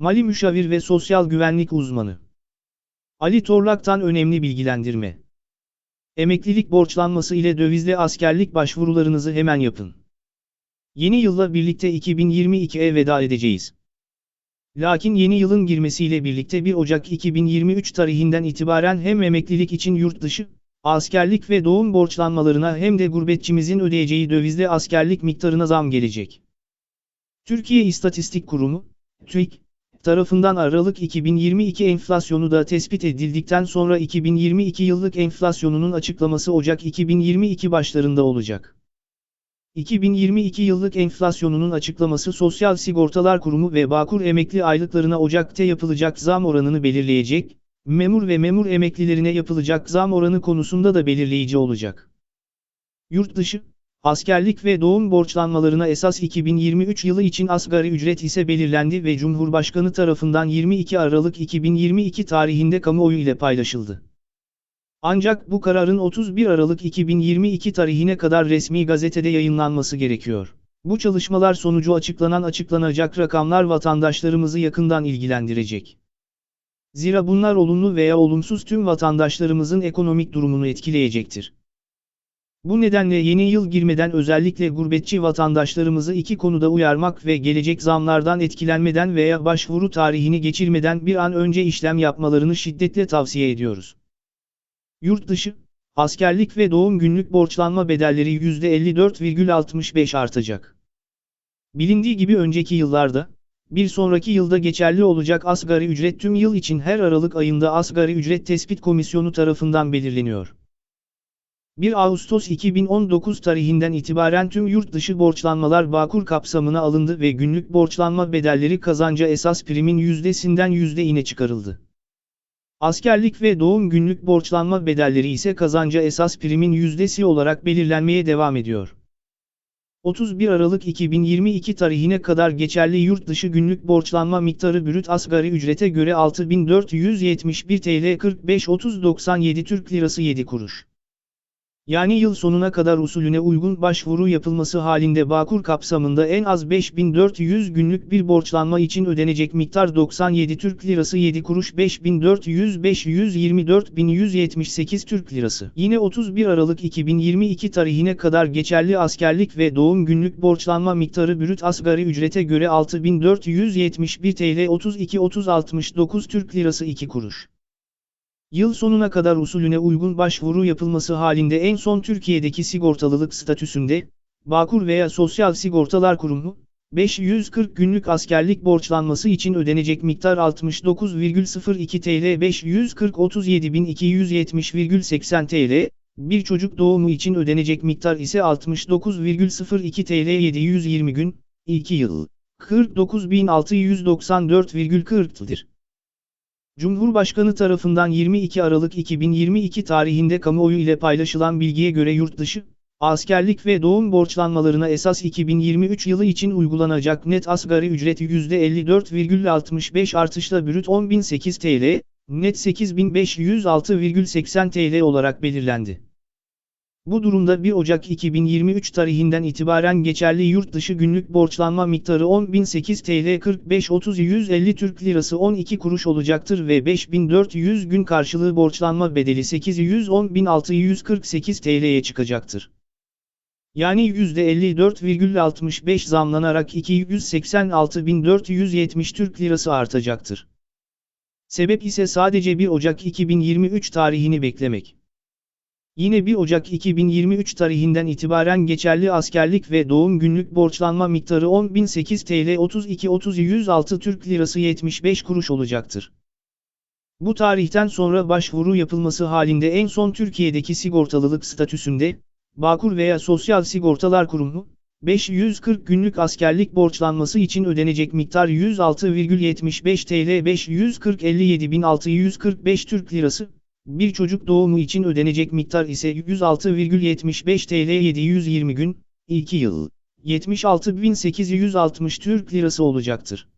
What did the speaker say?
Mali müşavir ve sosyal güvenlik uzmanı. Ali Torlak'tan önemli bilgilendirme. Emeklilik borçlanması ile dövizli askerlik başvurularınızı hemen yapın. Yeni yılla birlikte 2022'ye veda edeceğiz. Lakin yeni yılın girmesiyle birlikte 1 Ocak 2023 tarihinden itibaren hem emeklilik için yurt dışı, askerlik ve doğum borçlanmalarına hem de gurbetçimizin ödeyeceği dövizli askerlik miktarına zam gelecek. Türkiye İstatistik Kurumu, TÜİK, tarafından Aralık 2022 enflasyonu da tespit edildikten sonra 2022 yıllık enflasyonunun açıklaması Ocak 2022 başlarında olacak. 2022 yıllık enflasyonunun açıklaması Sosyal Sigortalar Kurumu ve Bağkur emekli aylıklarına Ocak'ta yapılacak zam oranını belirleyecek, memur ve memur emeklilerine yapılacak zam oranı konusunda da belirleyici olacak. Yurt dışı, askerlik ve doğum borçlanmalarına esas 2023 yılı için asgari ücret ise belirlendi ve Cumhurbaşkanı tarafından 22 Aralık 2022 tarihinde kamuoyu ile paylaşıldı. Ancak bu kararın 31 Aralık 2022 tarihine kadar resmi gazetede yayınlanması gerekiyor. Bu çalışmalar sonucu açıklanan açıklanacak rakamlar vatandaşlarımızı yakından ilgilendirecek. Zira bunlar olumlu veya olumsuz tüm vatandaşlarımızın ekonomik durumunu etkileyecektir. Bu nedenle yeni yıl girmeden özellikle gurbetçi vatandaşlarımızı iki konuda uyarmak ve gelecek zamlardan etkilenmeden veya başvuru tarihini geçirmeden bir an önce işlem yapmalarını şiddetle tavsiye ediyoruz. Yurt dışı, askerlik ve doğum günlük borçlanma bedelleri %54,65 artacak. Bilindiği gibi önceki yıllarda, bir sonraki yılda geçerli olacak asgari ücret tüm yıl için her Aralık ayında asgari ücret tespit komisyonu tarafından belirleniyor. 1 Ağustos 2019 tarihinden itibaren tüm yurt dışı borçlanmalar Bağkur kapsamına alındı ve günlük borçlanma bedelleri kazanca esas primin yüzdesinden yüzde ine çıkarıldı. Askerlik ve doğum günlük borçlanma bedelleri ise kazanca esas primin yüzdesi olarak belirlenmeye devam ediyor. 31 Aralık 2022 tarihine kadar geçerli yurt dışı günlük borçlanma miktarı brüt asgari ücrete göre 6471 TL 45.3097 Türk Lirası 7 kuruş. Yani yıl sonuna kadar usulüne uygun başvuru yapılması halinde Bağkur kapsamında en az 5400 günlük bir borçlanma için ödenecek miktar 97 Türk Lirası 7 kuruş 5400 524 Türk Lirası. Yine 31 Aralık 2022 tarihine kadar geçerli askerlik ve doğum günlük borçlanma miktarı brüt asgari ücrete göre 6471 TL 32 Türk Lirası 2 kuruş. Yıl sonuna kadar usulüne uygun başvuru yapılması halinde en son Türkiye'deki sigortalılık statüsünde, Bağkur veya Sosyal Sigortalar Kurumu, 540 günlük askerlik borçlanması için ödenecek miktar 69,02 TL 540 37.270,80 TL, bir çocuk doğumu için ödenecek miktar ise 69,02 TL 720 gün, 2 yıl, 49.694,40'dır. Cumhurbaşkanı tarafından 22 Aralık 2022 tarihinde kamuoyu ile paylaşılan bilgiye göre yurt dışı, askerlik ve doğum borçlanmalarına esas 2023 yılı için uygulanacak net asgari ücret %54,65 artışla brüt 10.008 TL, net 8.506,80 TL olarak belirlendi. Bu durumda 1 Ocak 2023 tarihinden itibaren geçerli yurt dışı günlük borçlanma miktarı 10.008 TL 45.30 Türk Lirası 12 kuruş olacaktır ve 5.400 gün karşılığı borçlanma bedeli 810.648 TL'ye çıkacaktır. Yani %54,65 zamlanarak 286.470 Türk Lirası artacaktır. Sebep ise sadece 1 Ocak 2023 tarihini beklemek. Yine 1 Ocak 2023 tarihinden itibaren geçerli askerlik ve doğum günlük borçlanma miktarı 10.008 TL 32 Türk Lirası 75 kuruş olacaktır. Bu tarihten sonra başvuru yapılması halinde en son Türkiye'deki sigortalılık statüsünde, Bağkur veya Sosyal Sigortalar Kurumu, 540 günlük askerlik borçlanması için ödenecek miktar 106,75 TL 540 Türk Lirası, bir çocuk doğumu için ödenecek miktar ise 106,75 TL 720 gün, 2 yıl, 76.860 Türk Lirası olacaktır.